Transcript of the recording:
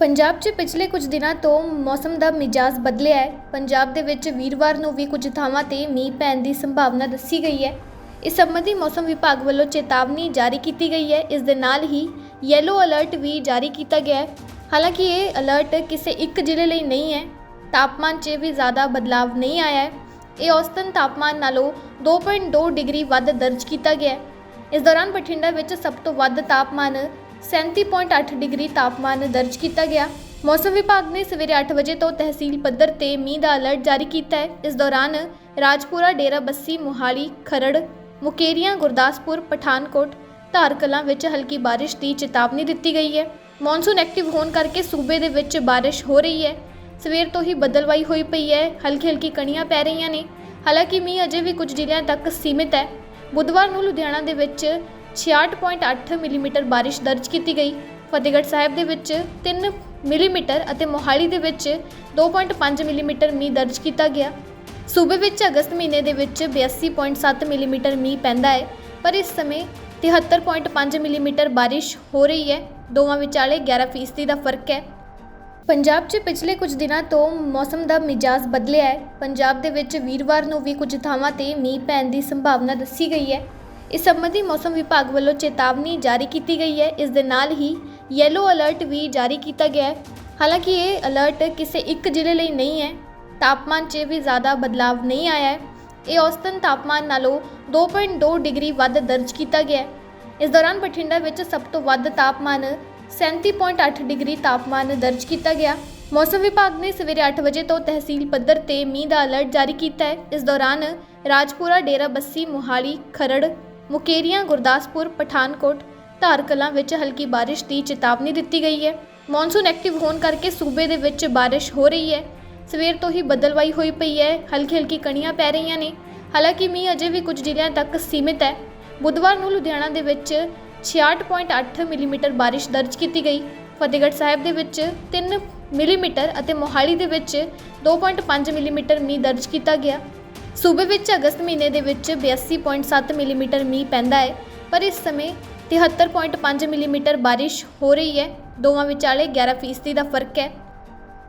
ਪੰਜਾਬ 'ਚ ਪਿਛਲੇ ਕੁਝ ਦਿਨਾਂ ਤੋਂ ਮੌਸਮ ਦਾ ਮਿਜਾਜ਼ ਬਦਲਿਆ ਹੈ। ਪੰਜਾਬ ਦੇ ਵਿੱਚ ਵੀਰਵਾਰ ਨੂੰ ਵੀ ਕੁਝ ਥਾਵਾਂ ਤੇ ਮੀਂਹ ਪੈਣ ਦੀ ਸੰਭਾਵਨਾ ਦੱਸੀ ਗਈ ਹੈ। ਇਸ ਸੰਬੰਧੀ ਮੌਸਮ ਵਿਭਾਗ ਵੱਲੋਂ ਚੇਤਾਵਨੀ ਜਾਰੀ ਕੀਤੀ ਗਈ ਹੈ। ਇਸ ਦੇ ਨਾਲ ਹੀ ਯੈਲੋ ਅਲਰਟ ਵੀ ਜਾਰੀ ਕੀਤਾ ਗਿਆ ਹੈ। ਹਾਲਾਂਕਿ ਇਹ ਅਲਰਟ ਕਿਸੇ ਇੱਕ ਜ਼ਿਲ੍ਹੇ ਲਈ ਨਹੀਂ ਹੈ। ਤਾਪਮਾਨ 'ਚ ਵੀ ਜ਼ਿਆਦਾ ਬਦਲਾਵ ਨਹੀਂ ਆਇਆ ਹੈ। ਇਹ ਔਸਤਨ ਤਾਪਮਾਨ ਨਾਲੋਂ 2.2 ਡਿਗਰੀ ਵੱਧ ਦਰਜ ਕੀਤਾ ਗਿਆ ਹੈ। ਇਸ ਦੌਰਾਨ ਬਠਿੰਡਾ ਵਿੱਚ ਸਭ ਤੋਂ ਵੱਧ ਤਾਪਮਾਨ 37.8 ਡਿਗਰੀ ਤਾਪਮਾਨ ਦਰਜ ਕੀਤਾ ਗਿਆ। ਮੌਸਮ ਵਿਭਾਗ ਨੇ ਸਵੇਰੇ 8 ਵਜੇ ਤੋਂ ਤਹਿਸੀਲ ਪੱਧਰ ਤੇ ਮੀਂਹ ਦਾ ਅਲਰਟ ਜਾਰੀ ਕੀਤਾ ਹੈ। ਇਸ ਦੌਰਾਨ ਰਾਜਪੁਰਾ, ਡੇਰਾ ਬੱਸੀ, ਮੁਹਾਲੀ, ਖਰੜ, ਮੁਕੇਰੀਆਂ, ਗੁਰਦਾਸਪੁਰ, ਪਠਾਨਕੋਟ, ਧਾਰਕਲਾਂ ਵਿੱਚ ਹਲਕੀ ਬਾਰਿਸ਼ ਦੀ ਚੇਤਾਵਨੀ ਦਿੱਤੀ ਗਈ ਹੈ। ਮੌਨਸੂਨ ਐਕਟਿਵ ਹੋਣ ਕਰਕੇ ਸੂਬੇ ਦੇ ਵਿੱਚ ਬਾਰਿਸ਼ ਹੋ ਰਹੀ ਹੈ। ਸਵੇਰ ਤੋਂ ਹੀ ਬਦਲਵਾਈ ਹੋਈ ਪਈ ਹੈ। ਹਲਕੀ ਹਲਕੀ ਕਣੀਆਂ ਪੈ ਰਹੀਆਂ ਨੇ। ਹਾਲਾਂਕਿ ਮੀਂਹ ਅਜੇ ਵੀ ਕੁਝ ਜ਼ਿਲ੍ਹਿਆਂ ਤੱਕ ਸੀਮਿਤ ਹੈ। ਬੁੱਧਵਾਰ ਨੂੰ ਲੁਧਿਆਣਾ ਦੇ ਵਿੱਚ 66.8 ਮਿਲੀਮੀਟਰ ਬਾਰਿਸ਼ ਦਰਜ ਕੀਤੀ ਗਈ। ਫਤਿਹਗੜ੍ਹ ਸਾਹਿਬ ਦੇ ਵਿੱਚ 3 ਮਿਲੀਮੀਟਰ ਅਤੇ ਮੋਹਾਲੀ ਦੇ ਵਿੱਚ 2.5 ਮਿਲੀਮੀਟਰ ਮੀਂਹ ਦਰਜ ਕੀਤਾ ਗਿਆ। ਸੂਬੇ ਵਿੱਚ ਅਗਸਤ ਮਹੀਨੇ ਦੇ ਵਿੱਚ 82.7 ਮਿਲੀਮੀਟਰ ਮੀਂਹ ਪੈਂਦਾ ਹੈ, ਪਰ ਇਸ ਸਮੇਂ 73.5 ਮਿਲੀਮੀਟਰ ਬਾਰਿਸ਼ ਹੋ ਰਹੀ ਹੈ। ਦੋਵਾਂ ਵਿਚਾਲੇ 11% ਦਾ ਫ਼ਰਕ ਹੈ। ਪੰਜਾਬ 'ਚ ਪਿਛਲੇ ਕੁਝ ਦਿਨਾਂ ਤੋਂ ਮੌਸਮ ਦਾ ਮਿਜਾਜ਼ ਬਦਲਿਆ ਹੈ। ਪੰਜਾਬ ਦੇ ਵਿੱਚ ਵੀਰਵਾਰ ਨੂੰ ਵੀ ਕੁਝ ਥਾਵਾਂ ਤੇ ਮੀਂਹ ਪੈਣ ਦੀ ਸੰਭਾਵਨਾ ਦੱਸੀ ਗਈ ਹੈ। ਇਸ ਸੰਬੰਧੀ ਮੌਸਮ ਵਿਭਾਗ ਵੱਲੋਂ ਚੇਤਾਵਨੀ ਜਾਰੀ ਕੀਤੀ ਗਈ ਹੈ। ਇਸ ਦੇ ਨਾਲ ਹੀ ਯੈਲੋ ਅਲਰਟ ਵੀ ਜਾਰੀ ਕੀਤਾ ਗਿਆ ਹੈ। ਹਾਲਾਂਕਿ ਇਹ ਅਲਰਟ ਕਿਸੇ ਇੱਕ ਜ਼ਿਲ੍ਹੇ ਲਈ ਨਹੀਂ ਹੈ। ਤਾਪਮਾਨ 'ਚ ਵੀ ਜ਼ਿਆਦਾ ਬਦਲਾਵ ਨਹੀਂ ਆਇਆ ਹੈ। ਇਹ ਔਸਤਨ ਤਾਪਮਾਨ ਨਾਲੋਂ 2.2 ਡਿਗਰੀ ਵੱਧ ਦਰਜ ਕੀਤਾ ਗਿਆ ਹੈ। ਇਸ ਦੌਰਾਨ ਬਠਿੰਡਾ ਵਿੱਚ ਸਭ ਤੋਂ ਵੱਧ ਤਾਪਮਾਨ 37.8 ਡਿਗਰੀ ਤਾਪਮਾਨ ਦਰਜ ਕੀਤਾ ਗਿਆ। ਮੌਸਮ ਵਿਭਾਗ ਨੇ ਸਵੇਰੇ 8 ਵਜੇ ਤੋਂ ਤਹਿਸੀਲ ਪੱਧਰ ਤੇ ਮੀਂਹ ਦਾ ਅਲਰਟ ਜਾਰੀ ਕੀਤਾ ਹੈ। ਇਸ ਦੌਰਾਨ ਰਾਜਪੁਰਾ, ਡੇਰਾ ਬੱਸੀ, ਮੁਹਾਲੀ, ਖਰੜ ਮੁਕੇਰੀਆਂ, ਗੁਰਦਾਸਪੁਰ, ਪਠਾਨਕੋਟ, ਧਾਰਕਲਾਂ ਵਿੱਚ ਹਲਕੀ ਬਾਰਿਸ਼ ਦੀ ਚੇਤਾਵਨੀ ਦਿੱਤੀ ਗਈ ਹੈ। ਮੌਨਸੂਨ ਐਕਟਿਵ ਹੋਣ ਕਰਕੇ ਸੂਬੇ ਦੇ ਵਿੱਚ ਬਾਰਿਸ਼ ਹੋ ਰਹੀ ਹੈ। ਸਵੇਰ ਤੋਂ ਹੀ ਬਦਲਵਾਈ ਹੋਈ ਪਈ ਹੈ। ਹਲਕੀ ਹਲਕੀ ਕਣੀਆਂ ਪੈ ਰਹੀਆਂ ਨੇ। ਹਾਲਾਂਕਿ ਮੀਂਹ ਅਜੇ ਵੀ ਕੁਝ ਜ਼ਿਲ੍ਹਿਆਂ ਤੱਕ ਸੀਮਿਤ ਹੈ। ਬੁੱਧਵਾਰ ਨੂੰ ਲੁਧਿਆਣਾ ਦੇ ਵਿੱਚ 66.8 ਮਿਲੀਮੀਟਰ ਬਾਰਿਸ਼ ਦਰਜ ਕੀਤੀ ਗਈ। ਫਤਿਹਗੜ੍ਹ ਸਾਹਿਬ ਦੇ ਵਿੱਚ 3 ਮਿਲੀਮੀਟਰ ਅਤੇ ਮੋਹਾਲੀ ਦੇ ਵਿੱਚ 2.5 ਮਿਲੀਮੀਟਰ ਮੀਂਹ ਦਰਜ ਕੀਤਾ ਗਿਆ। ਸੂਬੇ ਵਿੱਚ ਅਗਸਤ ਮਹੀਨੇ ਦੇ ਵਿੱਚ 82.7 ਮਿਲੀਮੀਟਰ ਮੀਂਹ ਪੈਂਦਾ ਹੈ, ਪਰ ਇਸ ਸਮੇਂ 73.5 ਮਿਲੀਮੀਟਰ ਬਾਰਿਸ਼ ਹੋ ਰਹੀ ਹੈ। ਦੋਵਾਂ ਵਿਚਾਲੇ 11% ਦਾ ਫ਼ਰਕ ਹੈ।